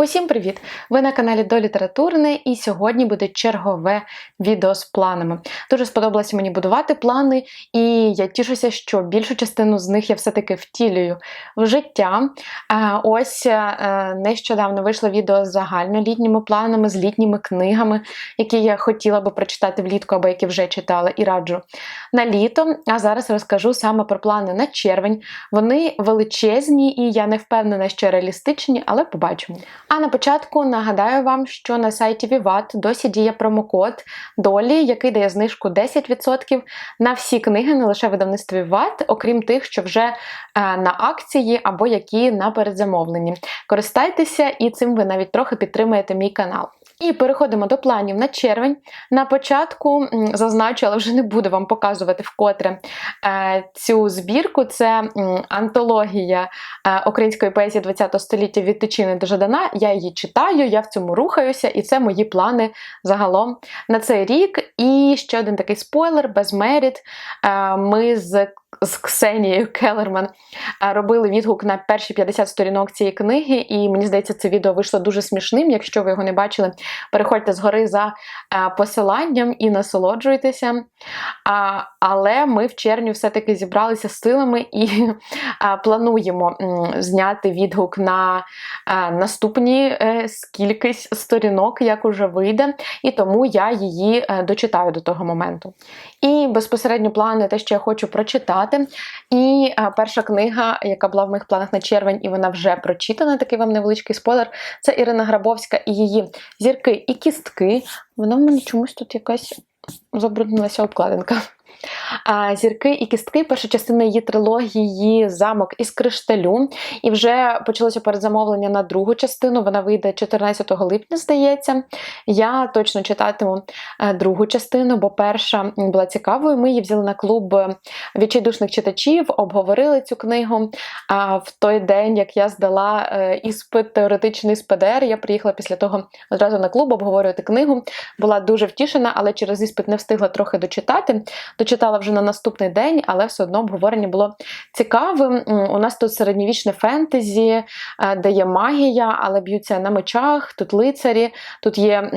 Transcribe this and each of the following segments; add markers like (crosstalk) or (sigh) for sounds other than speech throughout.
Усім привіт! Ви на каналі До Літературне, і сьогодні буде чергове відео з планами. Дуже сподобалося мені будувати плани, і я тішуся, що більшу частину з них я все-таки втілюю в життя. Ось е, нещодавно вийшло відео з загальнолітніми планами, з літніми книгами, які я хотіла би прочитати влітку або які вже читала і раджу на літо. А зараз розкажу саме про плани на червень. Вони величезні, і я не впевнена, що реалістичні, але побачимо. А на початку нагадаю вам, що на сайті Vivat досі діє промокод Долі, який дає знижку 10% на всі книги, не лише видавництві Vivat, окрім тих, що вже е, на акції або які на передзамовленні. Користайтеся, і цим ви навіть трохи підтримуєте мій канал. І переходимо до планів на червень. На початку зазначу, але вже не буду вам показувати вкотре е, цю збірку. Це антологія е, української поезії ХХ століття від Тичини до Жадана. Я її читаю, я в цьому рухаюся, і це мої плани загалом на цей рік. І ще один такий спойлер: без меріт. Е, ми з з Ксенією Келерман робили відгук на перші 50 сторінок цієї книги, і мені здається, це відео вийшло дуже смішним. Якщо ви його не бачили, переходьте згори за посиланням і насолоджуйтеся. Але ми в червні все-таки зібралися з силами і плануємо зняти відгук на наступні е, сторінок, як уже вийде, і тому я її е, дочитаю до того моменту. І безпосередньо плани, те, що я хочу прочитати. І а, перша книга, яка була в моїх планах на червень, і вона вже прочитана, такий вам невеличкий спойлер. Це Ірина Грабовська і її зірки і кістки. Вона в мене чомусь тут якась забруднилася обкладинка. Зірки і кістки, перша частина її трилогії Замок із кришталю. І вже почалося передзамовлення на другу частину. Вона вийде 14 липня, здається. Я точно читатиму е, другу частину, бо перша була цікавою. Ми її взяли на клуб відчайдушних читачів, обговорили цю книгу. А в той день, як я здала е, іспит, теоретичний з ПДР, я приїхала після того одразу на клуб обговорювати книгу. Була дуже втішена, але через іспит не встигла трохи дочитати. Дочитала вже на наступний день, але все одно обговорення було цікавим. У нас тут середньовічне фентезі, е, де є магія, але б'ються на мечах, тут лицарі, тут є.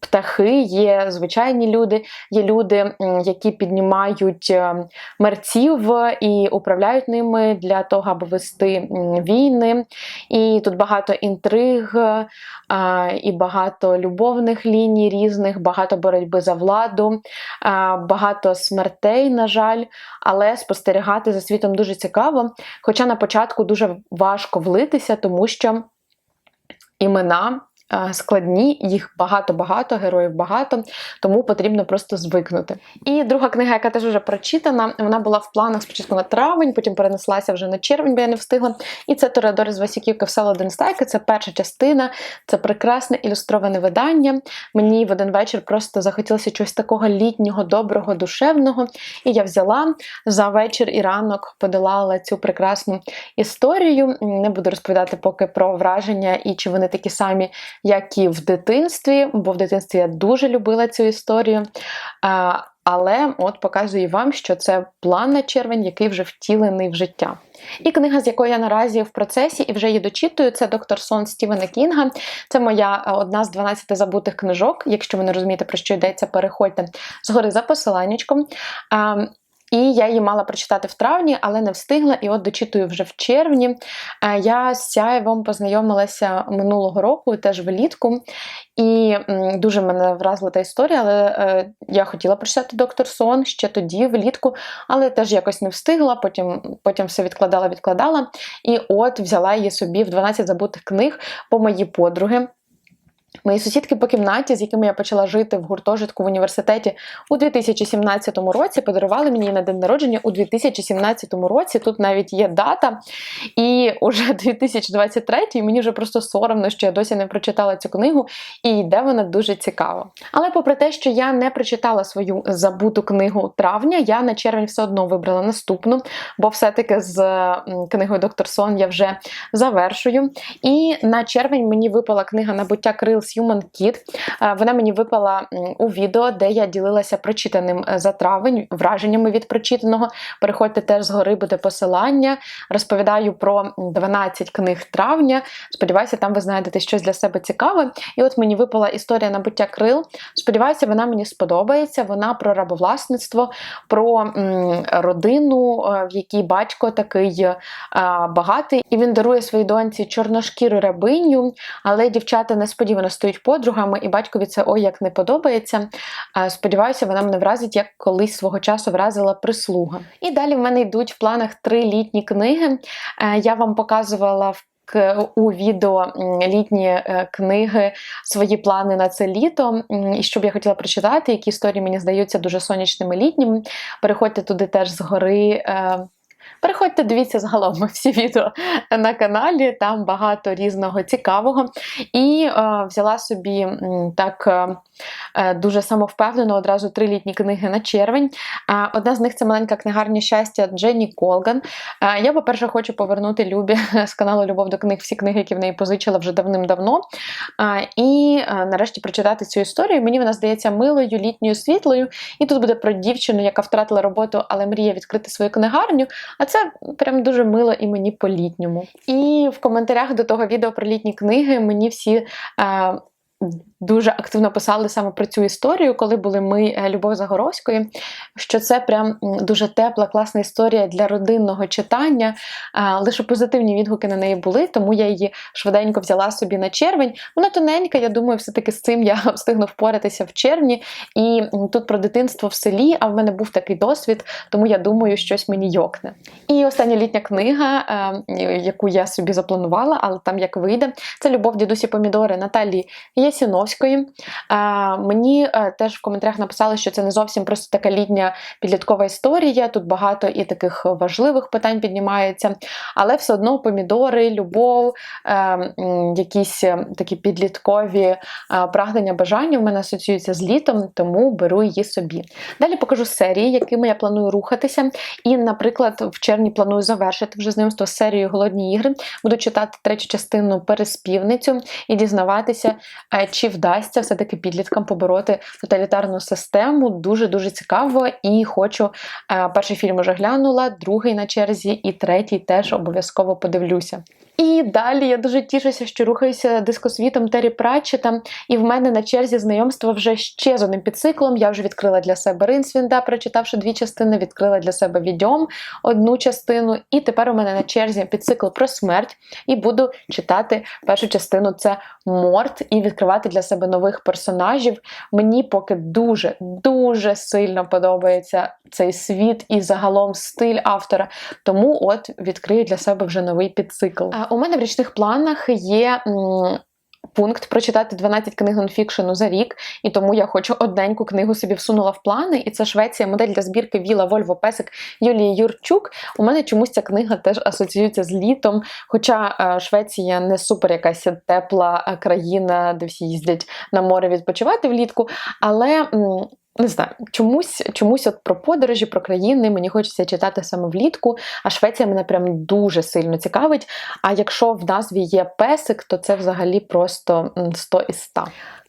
Птахи, є звичайні люди, є люди, які піднімають е, мерців і управляють ними для того, аби вести війни. І тут багато інтриг, і багато любовних ліній різних, багато боротьби за владу, багато смертей, на жаль, але спостерігати за світом дуже цікаво. Хоча на початку дуже важко влитися, тому що імена складні, їх багато-багато, героїв багато, тому потрібно просто звикнути. І друга книга, яка теж вже прочитана, вона була в планах спочатку на травень, потім перенеслася вже на червень, бо я не встигла. І це Торедор з Васюківки Всеволода Денстайка, це перша частина, це прекрасне ілюстроване видання. Мені в один вечір просто захотілося чогось такого літнього, доброго, душевного. І я взяла за вечір і ранок подолала цю прекрасну історію. Не буду розповідати поки про враження і чи вони такі самі як і в дитинстві, бо в дитинстві я дуже любила цю історію. Але от показую вам, що це план на червень, який вже втілений в життя. І книга, з якої я наразі в процесі і вже її дочитую, це доктор Сон Стівена Кінга. Це моя одна з 12 забутих книжок. Якщо ви не розумієте, про що йдеться, переходьте згори за посиланнячком. І я її мала прочитати в травні, але не встигла. І от дочитую вже в червні. Я з Сяєвом познайомилася минулого року, теж влітку. І дуже мене вразила та історія, але е, я хотіла прочитати доктор Сон ще тоді, влітку, але теж якось не встигла, потім потім все відкладала, відкладала. І от взяла її собі в 12 забутих книг по моїй подруги. Мої сусідки по кімнаті, з якими я почала жити в гуртожитку в університеті у 2017 році, подарували мені на день народження у 2017 році. Тут навіть є дата, і уже (laughs) 2023 і мені вже просто соромно, що я досі не прочитала цю книгу, і йде вона дуже цікаво. Але попри те, що я не прочитала свою забуту книгу травня, я на червень все одно вибрала наступну, бо все-таки з книгою Доктор Сон я вже завершую. І на червень мені випала книга Набуття крил Reels Human Kit. Е, Вона мені випала у відео, де я ділилася прочитаним е, за травень, враженнями від прочитаного. Переходьте теж згори, буде посилання. Розповідаю про 12 книг травня. Сподіваюся, там ви знайдете щось для себе цікаве. І от мені випала історія набуття крил. Сподіваюся, вона мені сподобається. Вона про рабовласництво, про родину, е, в якій батько такий багатий, і він дарує своїй доньці чорношкіру рабиню, але дівчата несподівано стають подругами, і батькові це ой як не подобається. Е, Сподіваюся, вона мене вразить, як колись свого часу вразила прислуга. І далі в мене йдуть в планах три літні книги. Е, Я вам показувала в у відео літні е, книги, свої плани на це літо, і що б я хотіла прочитати, які історії мені здаються дуже сонячними літніми. Переходьте туди теж згори. Переходьте, дивіться загалом всі відео на каналі, там багато різного цікавого. І е, взяла собі так е, е, дуже самовпевнено одразу три літні книги на червень. Е, одна з них це маленька книгарня щастя Дженні Колган. Е, я, по-перше, хочу повернути Любі з каналу Любов до книг всі книги, які в неї позичила вже давним-давно. Е, і е, нарешті прочитати цю історію. Мені вона здається милою, літньою, світлою. І тут буде про дівчину, яка втратила роботу, але мріє відкрити свою книгарню. А це прям дуже мило і мені по-літньому. І в коментарях до того відео про літні книги мені всі. Е, Дуже активно писали саме про цю історію, коли були ми е, Любов Загоровської, що це прям дуже тепла, класна історія для родинного читання. Лише позитивні відгуки на неї були, тому я її швиденько взяла собі на червень. Вона тоненька, я думаю, все-таки з цим я (laughs) встигну впоратися в червні. І тут про дитинство в селі, а в мене був такий досвід, тому я думаю, щось мені йокне. І остання літня книга, е, яку я собі запланувала, але там як вийде, це Любов дідусі помідори Наталії Ясіновської. Е, Мені е, теж в коментарях написали, що це не зовсім просто така літня підліткова історія. Тут багато і таких важливих питань піднімається, але все одно помідори, любов, е, якісь е, такі підліткові прагнення, бажання в мене асоціюються з літом, тому беру її собі. Далі покажу серії, якими я планую рухатися. І, наприклад, в червні планую завершити вже знайомство з серією Голодні ігри. Буду читати третю частину переспівницю і дізнаватися, чи вдасться все-таки підліткам побороти тоталітарну систему. Дуже дуже цікаво і хочу. е, Перший фільм уже глянула, другий на черзі, і третій теж обов'язково подивлюся. І далі я дуже тішуся, що рухаюся дискосвітом Террі Пратчета, і в мене на черзі знайомство вже ще з одним підциклом. Я вже відкрила для себе Ринсвінда, прочитавши дві частини, відкрила для себе відьом одну частину. І тепер у мене на черзі підцикл про смерть, і буду читати першу частину це Морт, і відкривати для себе нових персонажів. Мені поки дуже дуже сильно подобається цей світ і загалом стиль автора. Тому от відкрию для себе вже новий підцикл. У мене в річних планах є. Пункт прочитати 12 книг нонфікшену за рік, і тому я хочу одненьку книгу собі всунула в плани. І це Швеція, модель для збірки Віла Вольво Песик Юлії Юрчук. У мене чомусь ця книга теж асоціюється з літом. Хоча е, Швеція не супер якась тепла країна, де всі їздять на море відпочивати влітку. Але не знаю, чомусь, чомусь от про подорожі, про країни мені хочеться читати саме влітку, а Швеція мене прям дуже сильно цікавить. А якщо в назві є песик, то це взагалі просто м, 100 із 100.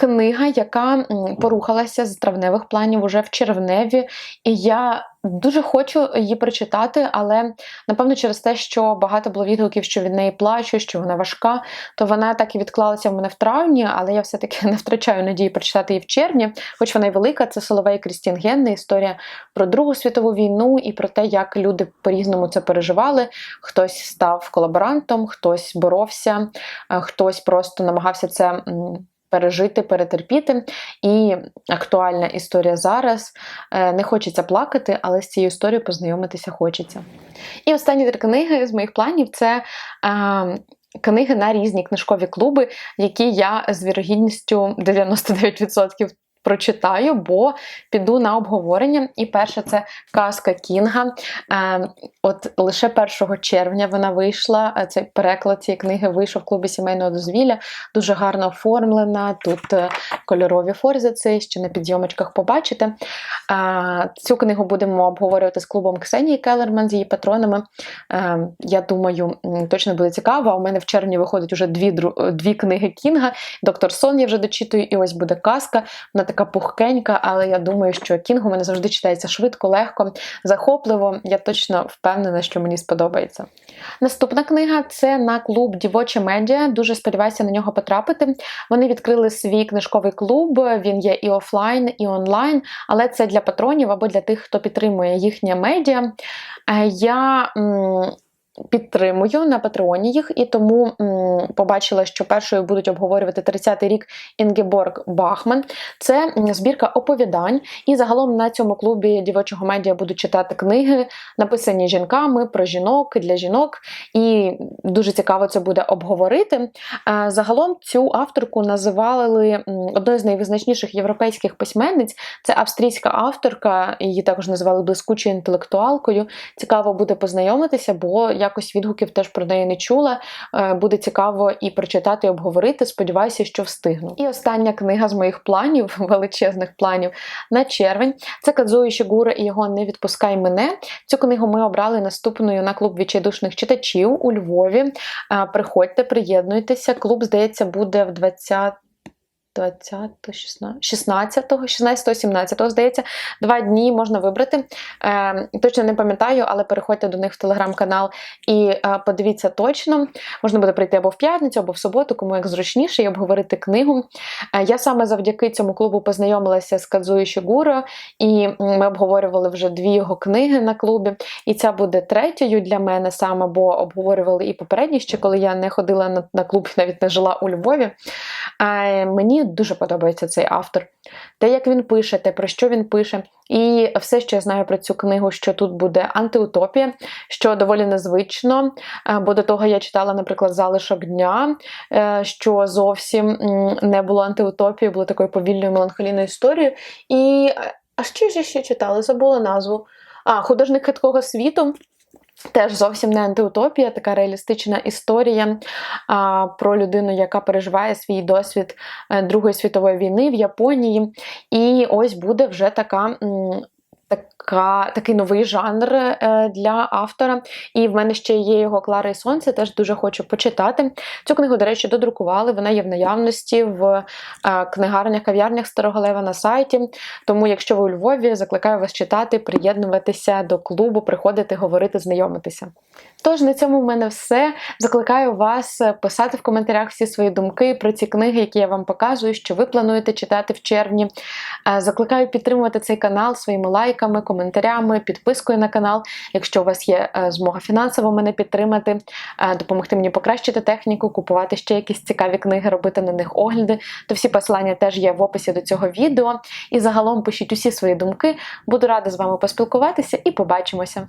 Книга, яка порухалася з травневих планів уже в червневі, і я дуже хочу її прочитати, але напевно через те, що багато було відгуків, що від неї плачу, що вона важка, то вона так і відклалася в мене в травні, але я все-таки (laughs) не втрачаю надії прочитати її в червні, хоч вона й велика. Це Соловей Крістін Генне, історія про Другу світову війну і про те, як люди по-різному це переживали. Хтось став колаборантом, хтось боровся, е, хтось просто намагався це. Пережити, перетерпіти, і актуальна історія зараз. Е, Не хочеться плакати, але з цією історією познайомитися хочеться. І останні три книги з моїх планів це е, книги на різні книжкові клуби, які я з вірогідністю 99% прочитаю, бо піду на обговорення. І перше це казка Кінга. Е, От лише 1 червня вона вийшла. е, Цей переклад цієї книги вийшов в клубі сімейного дозвілля. Дуже гарно оформлена. Тут е, кольорові форзиці, ще на підйомочках побачите. Цю книгу будемо обговорювати з клубом Ксенії Келерман з її патронами. Я думаю, точно буде цікаво. У мене в червні виходить уже дві, дві книги Кінга. Доктор Сон я вже дочитую, і ось буде казка. Вона така пухкенька, але я думаю, що Кінг у мене завжди читається швидко, легко, захопливо. Я точно впевнена, що мені сподобається. Наступна книга це на клуб Дівоче Медіа. Дуже сподіваюся на нього потрапити. Вони відкрили свій книжковий клуб. Він є і офлайн, і онлайн, але це для патронів або для тих, хто підтримує їхнє медіа. Е, Я підтримую на Патреоні їх, і тому м, побачила, що першою будуть обговорювати 30-й рік Інгеборг Бахман. Це збірка оповідань. І загалом на цьому клубі дівочого медіа будуть читати книги, написані жінками про жінок для жінок. І дуже цікаво це буде обговорити. Загалом цю авторку називали одною з найвизначніших європейських письменниць. Це австрійська авторка, її також називали блискучою інтелектуалкою. Цікаво буде познайомитися, бо якось відгуків теж про неї не чула. Е, Буде цікаво і прочитати, і обговорити. Сподіваюся, що встигну. І остання книга з моїх планів, (laughs) величезних планів на червень. Це Кадзуї Шігура і його Не відпускай мене. Цю книгу ми обрали наступною на клуб відчайдушних читачів у Львові. Е, Приходьте, приєднуйтеся. Клуб, здається, буде в 20 20, 16, 16, 16, 17, здається, два дні можна вибрати. Е, точно не пам'ятаю, але переходьте до них в телеграм-канал і е, подивіться точно. Можна буде прийти або в п'ятницю, або в суботу, кому як зручніше, і обговорити книгу. Е, я саме завдяки цьому клубу познайомилася з Кадзуї Шігуро, і ми обговорювали вже дві його книги на клубі. І ця буде третьою для мене саме, бо обговорювали і попередні ще, коли я не ходила на, клуб, навіть не жила у Львові. Е, мені дуже подобається цей автор. Те, як він пише, те, про що він пише. І все, що я знаю про цю книгу, що тут буде антиутопія, що доволі незвично. е, Бо до того я читала, наприклад, залишок дня, е, що зовсім не було антиутопії, було такою повільною меланхолійною історією. І е, а що ж я ще читала? Забула назву. А, художник хиткого світу. Теж зовсім не антиутопія, така реалістична історія а, про людину, яка переживає свій досвід е, Другої світової війни в Японії. І ось буде вже така. Така, такий новий жанр е, для автора. І в мене ще є його Клара і Сонце, теж дуже хочу почитати. Цю книгу, до речі, додрукували. Вона є в наявності в е, книгарнях, кав'ярнях Старого Лева на сайті. Тому, якщо ви у Львові, закликаю вас читати, приєднуватися до клубу, приходити, говорити, знайомитися. Тож на цьому в мене все. Закликаю вас е, писати в коментарях всі свої думки про ці книги, які я вам показую, що ви плануєте читати в червні. Е, Закликаю підтримувати цей канал своїми лайками, коментарями, підпискою на канал. Якщо у вас є е, змога фінансово мене підтримати, допомогти мені покращити техніку, купувати ще якісь цікаві книги, робити на них огляди, то всі посилання теж є в описі до цього відео. І загалом пишіть усі свої думки. Буду рада з вами поспілкуватися і побачимося.